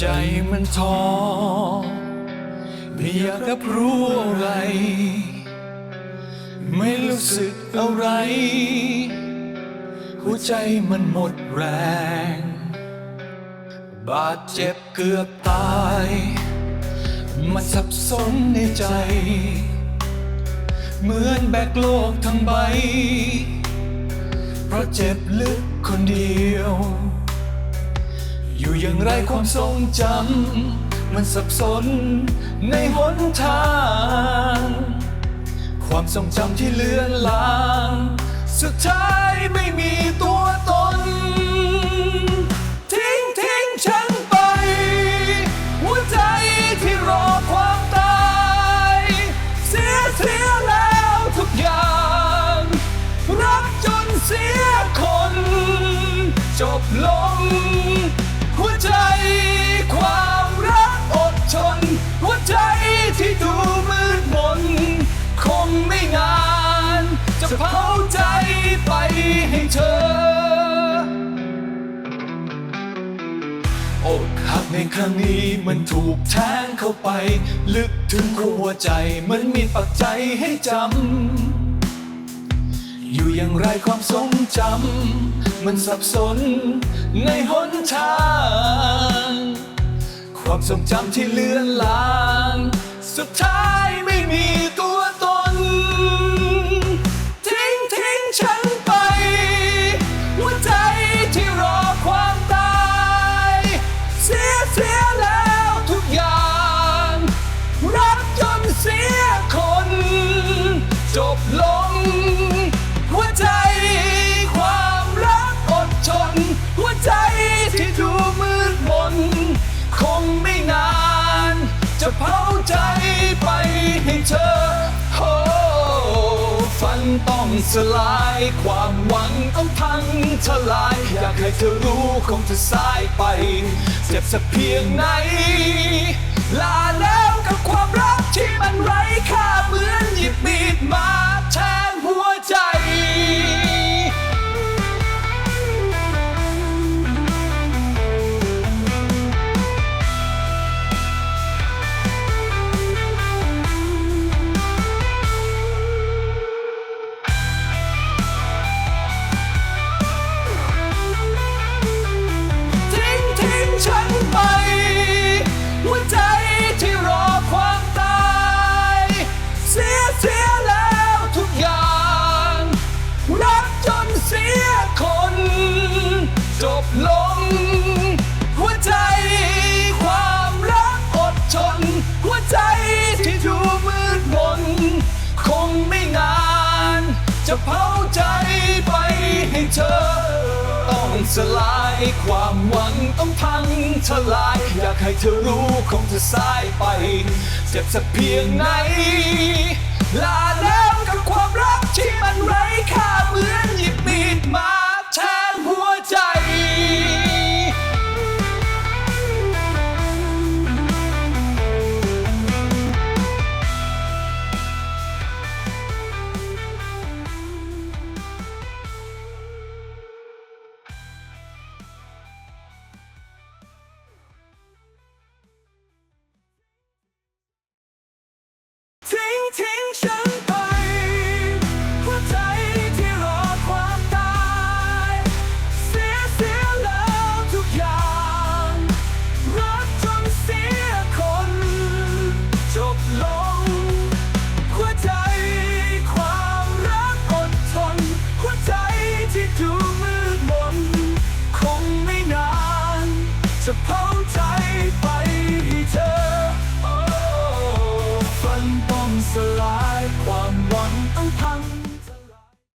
ใจมันท้อไม่อยากรับรู้อะไร ไม่รู้สึกอะไร หัวใจมันหมดแรง บาดเจ็บเกือบตาย มันสับสนในใจ เหมือนแบกโลกทั้งใบ เพราะเจ็บลึกคนเดียว อยู่อย่างไรความทรงจำ มันสับสนในหนทาง ความทรงจำที่เลือนลาง สุดท้ายไม่มีตัวตน ทิ้งทิ้งฉันไป หัวใจที่รอความตาย เสียเสียแล้วทุกอย่าง รักจนเสียคน จบลง ในครั้งนี้มันถูกแทงเข้าไป ลึกถึงหัวใจเหมันมีปักใจให้จำ อยู่อย่างไรความทรงจำ มันสับสนในหนทาง ความทรงจำที่เลือนลาง สุดท้ายไม่มีตัว เสียแล้วทุกอย่าง รักจนเสียคน จบลง ต้องสลายความหวังต้องพังทลาย อยากให้เธอรู้คงจะสายไป เจ็บสักเพียงไหน ลาแล้วกับความรักที่มันไร้ค่าเหมือน สลายความหวังต้องพังทลาย อยากให้เธอรู้คงจะสายไป เจ็บสักเพียงไหน ลาแล้วกับความรักที่มันไร้ค่าเหมือน ใจไปให้เธอฟันปมสลาย